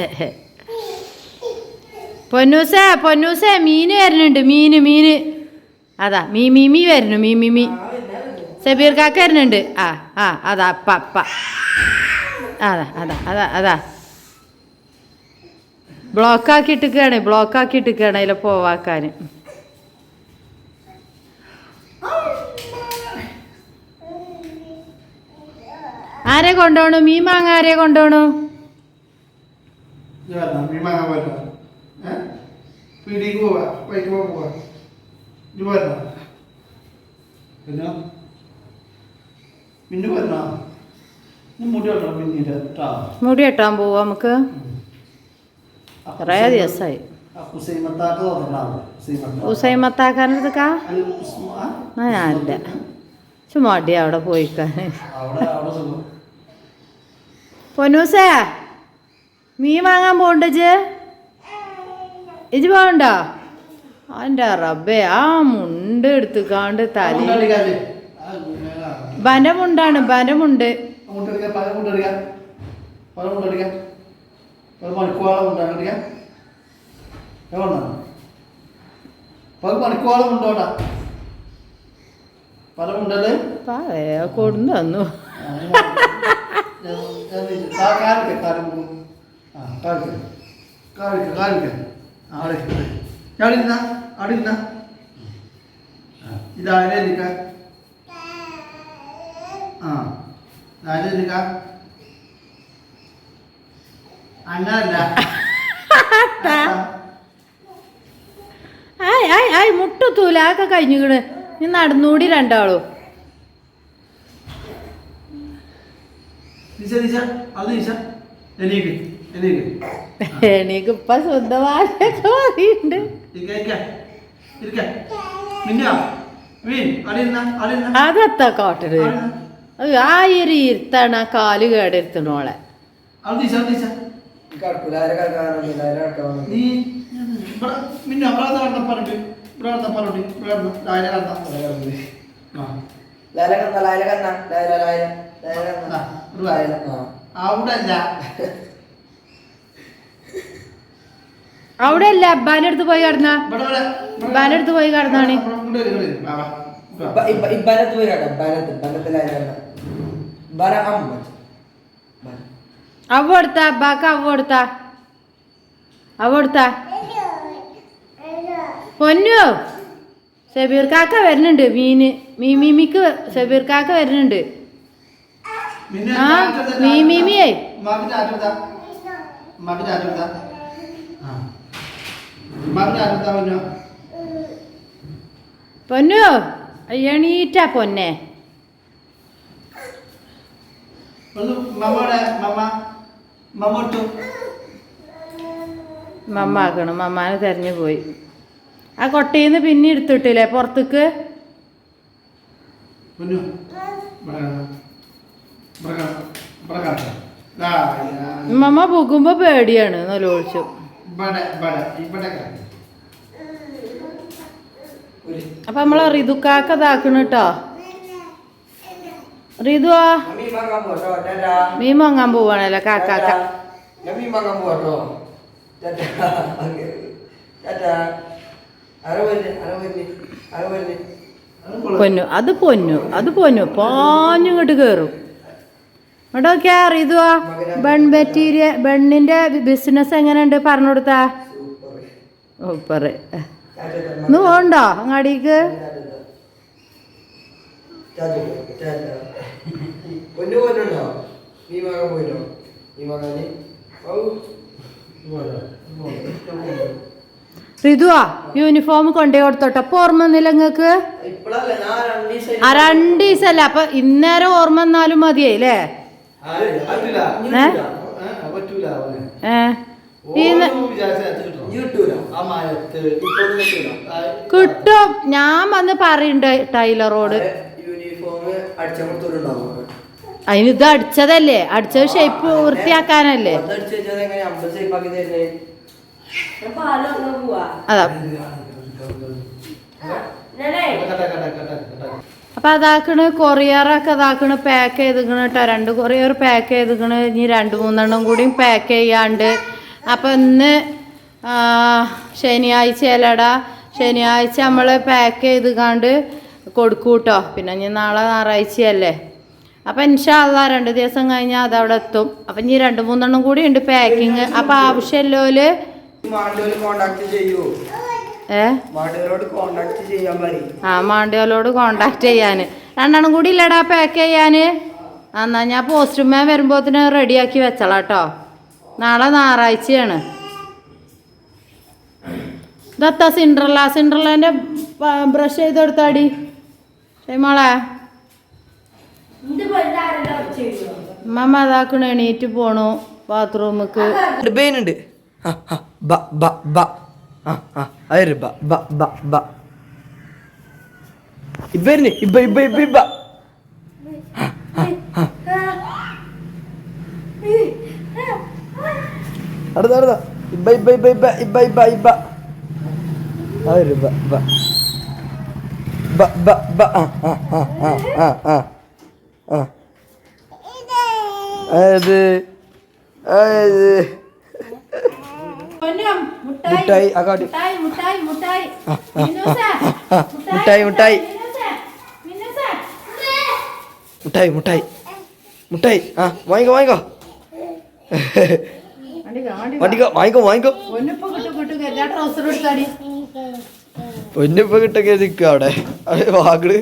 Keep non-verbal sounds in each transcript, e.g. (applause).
(laughs) പൊന്നൂസേ പൊന്നൂസേ മീന് വരുന്നുണ്ട് മീന് മീന്. അതാ മീ മീ മീ വരുന്നു മീ മീ മീ. സബീർ കാക്ക വരുന്നുണ്ട്. ആ ആ അതാ അപ്പ അപ്പ. അതാ അതാ അതാ അതാ. ബ്ലോക്ക് ആക്കിയിട്ടിരിക്കുകയാണ് ബ്ലോക്ക് ആക്കിയിട്ടിരിക്കുകയാണ് അതിലെ പോവാക്കാൻ ആരെ കൊണ്ടുപോണു മീൻ മാങ്ങ ആരെ കൊണ്ടുപോണു മീൻ വാങ്ങാൻ പോയല്ലോ ഏ? പീടിക്ക് പോവാ പൈക്ക് പോവാ. ഇത് പോരണോ പിന്നെ മിന്നു പോരണോ ഇന്ന് മുടി വെട്ടാൻ പോവാ നമുക്ക്. കുറേ ദിവസമായി ഉസൈമത്താക്കാനെടുക്കാ ഞാനില്ല ചുമ്മാടി അവിടെ പോയിക്കാൻ പൊന്നൂസേ മീൻ വാങ്ങാൻ പോകണ്ട ഇജ് ഇജ് പോകണ്ടോ അന്റെ റബ്ബേ ആ മുണ്ട് എടുത്തുക്കാണ്ട് തല ബനമുണ്ടാണ് ബനമുണ്ട് കൊടുന്നു തന്നു ആ ആടെ അവിടെ ഇരുന്ന ഇതാരെ ഇരിക്ക ആ ആരെ ആയ് ആയ് ആയ് ആക്കെ കഴിഞ്ഞുകണ് നീ നടന്നൂടി രണ്ടാളോ. നിശ നിശ അത് നിശ എണീക്ക്. എനിക്ക് ഇപ്പൊ അതെത്താ അവിടെ ഇരുന്ന. അത് ആ ഒരു ഇരുത്താണ് ആ കാൽ കേടെടുത്തണോളെ അവിടെ (laughs) നിശ അവിടെ നിശ നീ ഇവിടെ മിന്നു അവിടെ നടന്ന പറഞ്ഞു ഇവിടെ നടന്ന പറഞ്ഞു ഇവിടെ നടന്ന രാവിലെ നടന്ന ആ അവിടെ അല്ല അബ്ബാന്റെ അടുത്ത് പോയി കടന്ന? അബ്ബാന്റെ അടുത്ത് പോയി കടന്നാണ് അവ കൊടുത്ത? അബ്ബാക്ക് അവ കൊടുത്ത? അവ കൊടുത്ത? പൊന്നു? സബീർ കാക്ക വരുന്നുണ്ട്. മീന് മീ മീമിക്ക് ഷബീർ കാക്ക വരുന്നുണ്ട്. ആ, ചാറ്റ് എടുത്താ, പൊന്നു എണീറ്റാ പൊന്നെ. മമ്മ ആക്കണം മമ്മാനെ തെരഞ്ഞു പോയി. ആ കൊട്ടയിന്ന് പിന്നെ എടുത്തിട്ടില്ലേ പുറത്തേക്ക്. മമ്മ പോകുമ്പോ പേടിയാണ് നല്ലോളിച്ചു അപ്പൊ നമ്മളെ ഋതുക്കാക്ക ഇതാക്കണ കേട്ടോ റിതുവാ മീൻ വാങ്ങാൻ പോവാണല്ലോ? കാക്കാക്ക പൊന്നു. അത്. പൊന്നു. അത് പൊന്നു. പാഞ്ഞിങ്ങോട്ട് കേറും. ഇങ്ങോട്ട് നോക്കിയാ റിതുവാ ബൺ മെറ്റീരിയൽ ബണ്ണിന്റെ ബിസിനസ് എങ്ങനെയുണ്ട്? പറഞ്ഞു കൊടുത്താ സൂപ്പർ ഇന്ന് പോണ്ടോ അങ്ങാടിക്ക്. റിതുവാ യൂണിഫോം കൊണ്ടേ കൊടുത്തോട്ടെ. അപ്പൊ ഓർമ്മ വന്നില്ല നിങ്ങക്ക് ആ രണ്ടീസല്ല. അപ്പൊ ഇന്നേരം ഓർമ്മ വന്നാലും മതിയേ കിട്ടും. ഞാൻ വന്ന് പറയണ്ട് ടൈലറോട്. അതിന് ഇത് അടിച്ചതല്ലേ? അടിച്ചത് ഷേപ്പ് വൃത്തിയാക്കാനല്ലേ? അടിച്ചു അതാ കട്ടെ, കട്ടെ, കട്ടെ, കട്ടെ. അപ്പൊ അതാക്കണ് കൊറിയറൊക്കെ അതാക്കണ് പാക്ക് ചെയ്തിക്കണ് കേട്ടോ രണ്ട് കൊറിയർ പാക്ക് ചെയ്തിക്കണ്. ഇനി രണ്ട് മൂന്നെണ്ണം കൂടിയും പാക്ക് ചെയ്യാണ്ട്. അപ്പം ഇന്ന് ശനിയാഴ്ച അല്ലടാ ശനിയാഴ്ച നമ്മൾ പാക്ക് ചെയ്ത് കണ്ട് കൊടുക്കൂട്ടോ. പിന്നെ ഇനി നാളെ ഞായറാഴ്ചയല്ലേ. അപ്പം ഇൻഷാല്ല രണ്ട് ദിവസം കഴിഞ്ഞാൽ അതവിടെ എത്തും. അപ്പം ഇനി രണ്ട് മൂന്നെണ്ണം കൂടി ഉണ്ട് പാക്കിങ് അപ്പം ആവശ്യമില്ലോൽ കോണ്ടാക്ട് ചെയ്യൂ? ആ മാണ്ടിയോലോട് കോണ്ടാക്ട് ചെയ്യാന്. രണ്ടെണ്ണം കൂടി ഇല്ലടാ പാക്ക് ചെയ്യാന്. എന്നാ ഞാൻ പോസ്റ്റ്മാൻ വരുമ്പോത്തിന് റെഡിയാക്കി വെച്ചോളാം കേട്ടോ നാളെ ഞായറാഴ്ചയാണ്. ഇതത്ത സിൻഡ്രല്ല സിൻഡ്രല്ലേന്റെ ബ്രഷ് ചെയ്ത് കൊടുത്താടി മോളെ. അമ്മ അതാക്കണ എണീറ്റ് പോണു ബാത്റൂമിക്ക് ബേനുണ്ട് ബ ബ ബ. ആ ആ അതൊരു ബ ബ ബ ബ. ഇബ ഇബ ഇബ ഇബ അടുത്ത അടുത്ത. ഇബ ഇബ ഇബ ഇബ ഇബ ഇബ ഇബ അതൊരു ബ ബ. ബ ബ ബ ആ ആ ആ ആ ആ ആ. അത് അത് മുട്ടായി, ആ കാട്ടി. മുട്ടായി മുട്ടായി. മുട്ടായി മുട്ടായി, മുട്ടായി. ആ വാങ്ങിക്കോ വാങ്ങിക്കോ. വണ്ടിക്കാ, വാങ്ങിക്കോ വാങ്ങിക്കോ പൊന്നിപ്പോ കിട്ടൊക്കെ നിൽക്കുക അവിടെ. ഒന്ന്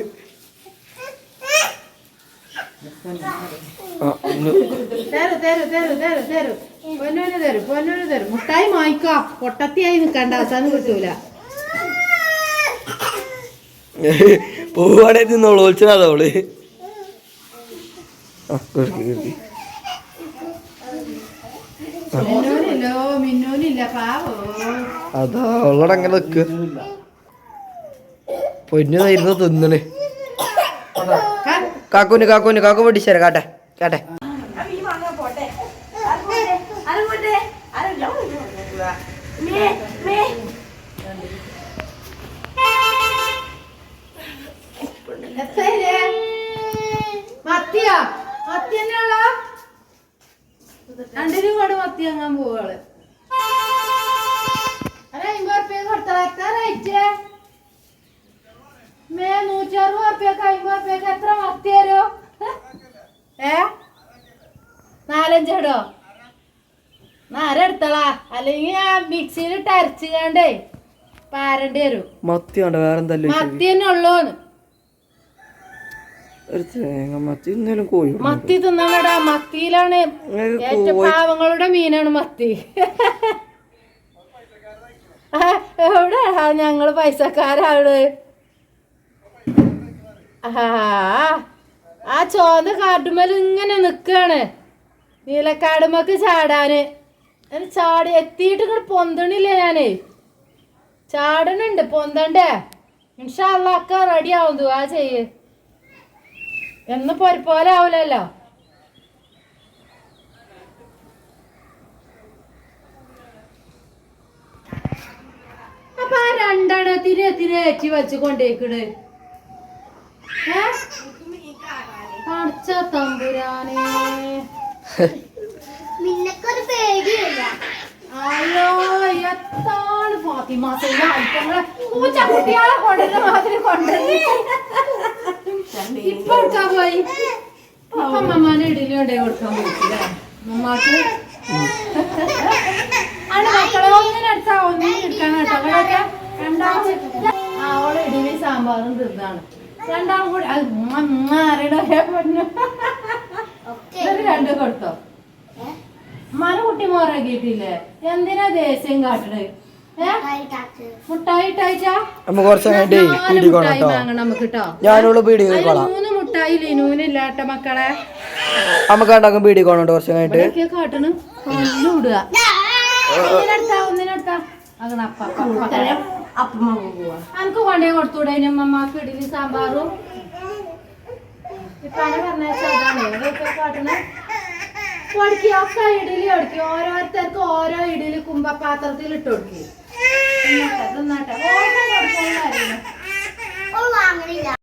തരു തരു തരു തരു തരു. പൊന്നൂന് തരും പൊന്നൂന് തരും. മുട്ടായി വാങ്ങിക്കോ പൊട്ടത്തിയായി അവസാനം കിട്ടൂല. പാവോ? അതാ അവളോട് അങ്ങനെ നിക്ക്. പൊന്നു തരുന്നു തിന്നണേ. കാക്കൂന് കാക്കൂന് കാക്കു പഠിച്ചേരാ കാട്ടെ. കാട്ടെ? മത്തിയോ? മത്തി തന്നെയുള്ളോ രണ്ടിനും കൂടെ മത്തി വാങ്ങാൻ പോവാൾ. മേ നൂറ്റി അറുപത് റുപ്യക്ക് അമ്പത് റുപ്യക്ക് എത്ര മത്തി തരോ? ഏ? നാലഞ്ചിടോ? നാരെടുത്തളാ അല്ലെങ്കിൽ ഞാൻ മിക്സിയിലിട്ട് അരച്ചുകാണ്ടേ പാരണ്ടി വരും. മത്തി കണ്ടോ വേറെ എന്തല്ലോ മത്തി തന്നെ ഉള്ളൂന്ന്. ഒരു തേങ്ങ മത്തി ഇന്നലും കോഴി മത്തി തിന്നണടാ. മത്തിയിലാണ് ഏറ്റവും പാവങ്ങളുടെ മീനാണ് മത്തി. (laughs) ആ, എവിടെ ഞങ്ങൾ പൈസക്കാരാണ്. ആ ആ ചോന്ന കാട്ടുമ്മൽ ഇങ്ങനെ നിൽക്കുകയാണ് നീലക്കാടുമ്മക്ക് ചാടാന്. ഞാൻ ചാടി എത്തിയിട്ട് ഇങ്ങോട്ട് പൊന്തണില്ല ഞാൻ ചാടണുണ്ട് പൊന്തണ്ടേ. ഇൻഷാല്ല ഒക്കെ റെഡി ആവും ആ ചെയ്യ്. എന്ന് പൊരിപ്പോലെ ആവൂലല്ലോ. അപ്പൊ ആ രണ്ടെണ്ണത്തിന് എത്തിനെ ഏറ്റി വെച്ച് കൊണ്ടേക്കണ്. ഏ? പടച്ച തമ്പുരാനെ. നിനക്കൊരു പേടിയില്ല. അയ്യോ എത്താണ് ഫാത്തിമ? സൈന പൂച്ച പൂച്ചക്കുട്ടികളെ കൊണ്ടുവരുന്ന മാതിരി കൊണ്ടുവരുന്നു. ഇപ്പൊ എടുക്കാൻ പോയി. ഇപ്പൊ മമ്മാനെ ഇഡലി കൊണ്ടേ കൊടുക്കാൻ പോയിട്ടില്ലേ മമ്മാക്ക് ആണ് മക്കളെ ഒന്നിനെടുത്താ ഒന്നിനെടുക്കണം കേട്ടോ. ആ ഓളെ ഇഡലി സാമ്പാറും തിന്നാണ്. രണ്ടാളും കൂടി. ആരുടെ രണ്ടു കൊടുത്തോ. മന കുട്ടി മോറാക്കിയിട്ടില്ലേ എന്തിനാ ദേശം കാട്ടണേ? ഞാനുള്ള പീടി മൂന്ന് മുട്ടായി ലിനൂനില്ലാട്ട മക്കളെ. നമുക്ക് ഉണ്ടാക്കും പീടി കോണോട്ട് കുറച്ച് കഴിഞ്ഞിട്ട്. ഇവിടെയൊക്കെ കാട്ടണ്. കൊല്ലു ഇടുക ഒന്നിനെടുത്താ ഒന്നിനെടുത്താ. അങ്ങനെ അപ്പ അപ്പ, അപ്പ അനക്ക് കൊണ്ടേ കൊടുത്തൂടെ അതിന് അമ്മമാക്ക് ഇഡലി സാമ്പാറും? ഇപ്പൊ കാട്ടണ? പൊടിക്കുക ഒക്കെ ഇഡലി ഒടുക്കി ഓരോരുത്തർക്ക് ഓരോ ഇഡലി കുമ്പപാത്രത്തിൽ ഇട്ട് കൊടുക്കി. തിന്നാട്ടെ തിന്നാട്ടെ. ഓരോ കൊടുക്കാൻ